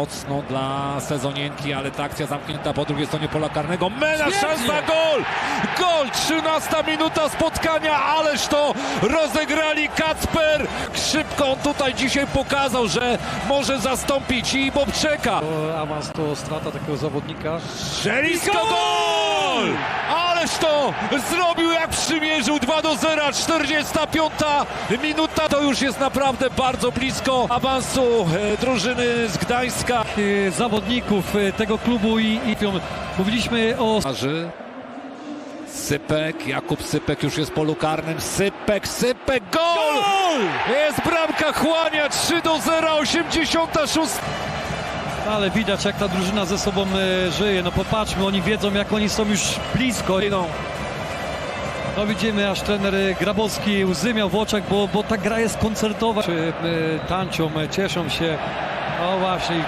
Mocno dla sezonienki, ale ta akcja zamknięta po drugiej stronie pola karnego. Mela, Świetnie! szansa, gol! Gol! 13 minuta spotkania, ależ to rozegrali Kacper. Szybko on tutaj dzisiaj pokazał, że może zastąpić i Bobczeka. Awans to strata takiego zawodnika. Żelisko Gol! gol! Ależ to zrobił jak przymierzył 2 do 0, 45 minuta. To już jest naprawdę bardzo blisko awansu e, drużyny z Gdańska. E, Zawodników e, tego klubu i, i mówiliśmy o. Sypek, Jakub Sypek już jest w polu karnym. Sypek, Sypek, gol! Jest bramka chłania 3 do 0, 86. ale widać jak ta drużyna ze sobą żyje. No popatrzmy, oni wiedzą jak oni są już blisko. No, widzimy aż trener Grabowski łzy miał w oczach, bo, bo ta gra jest koncertowa. Czy, e, tańczą, e, cieszą się. No właśnie,